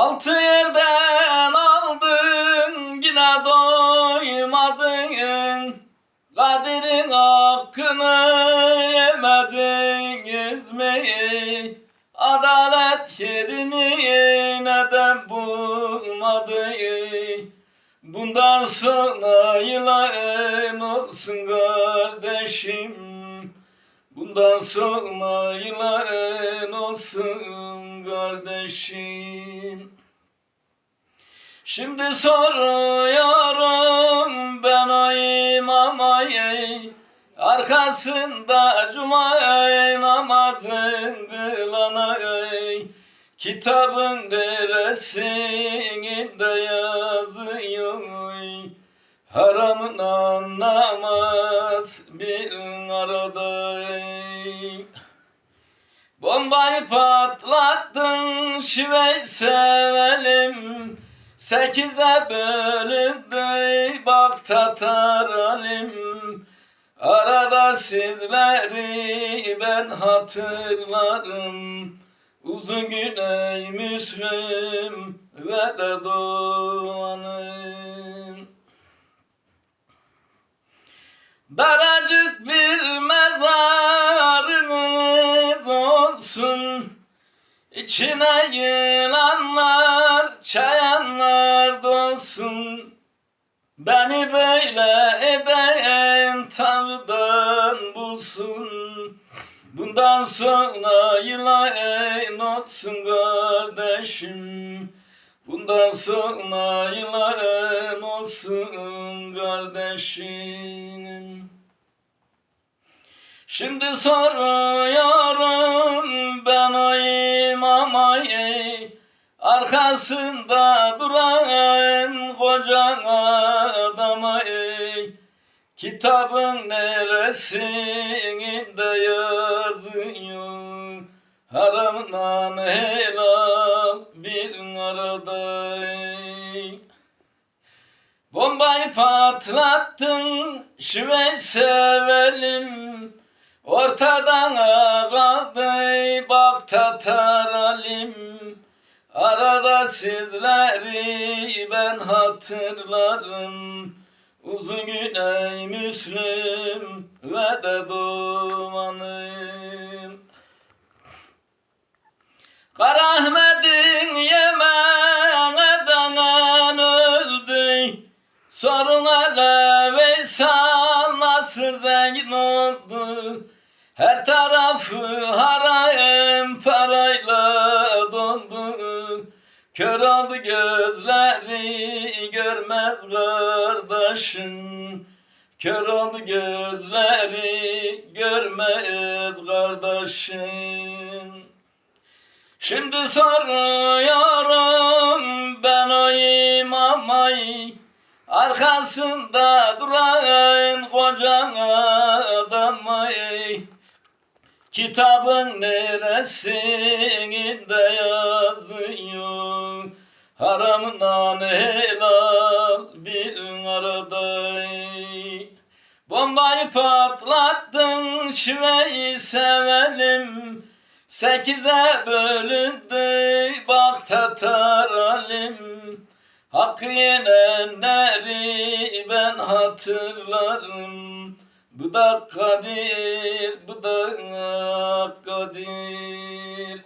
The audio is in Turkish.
Altı yerden aldın yine doymadın. Kadir'in hakkını yemedin yüzmeyi. Adalet yerini neden bulmadı Bundan sonra yılan olsun kardeşim Bundan sonra yılan olsun kardeşim. Şimdi soruyorum ben o imamayı. Arkasında cuma namazın kılanay Kitabın neresinde yazıyor. Haramın anlamaz bir arada Bombayı patlattın şivey sevelim. Sekize bölündü bak Tatar alim. Arada sizleri ben hatırlarım. Uzun güney Müslüm ve de doğanım Daracık bir mezarınız olsun. İçine yılanlar, çayanlar dolsun. Beni böyle eden Tanrı'dan bulsun. Bundan sonra yılan olsun kardeşim Bundan sonra yılan olsun kardeşim. Şimdi soruyorum ben o imamayı Arkasında duran koca adama ey Kitabın neresinde yazıyor? Haramdan helal ey Bombayı patlattın şüvey sevelim. Ortadan kaldı bak Tatar alim. Arada sizleri ben hatırlarım. Uzun güney Müslüm ve de dumanım zengin oldu. Her tarafı harem parayla dondu. Kör oldu gözleri görmez kardeşin Kör oldu gözleri görmez kardeşin Şimdi soruyorum ben o imamayı Arkasında duran koca adamı Kitabın neresinde yazıyor? Haramdan helal bir arada. Bombayı patlattın şiveyi sevelim Sekize bölündü bak Tatar alim Hakkı yenenleri ben hatırlarım. Bu da kadir, bu da kadir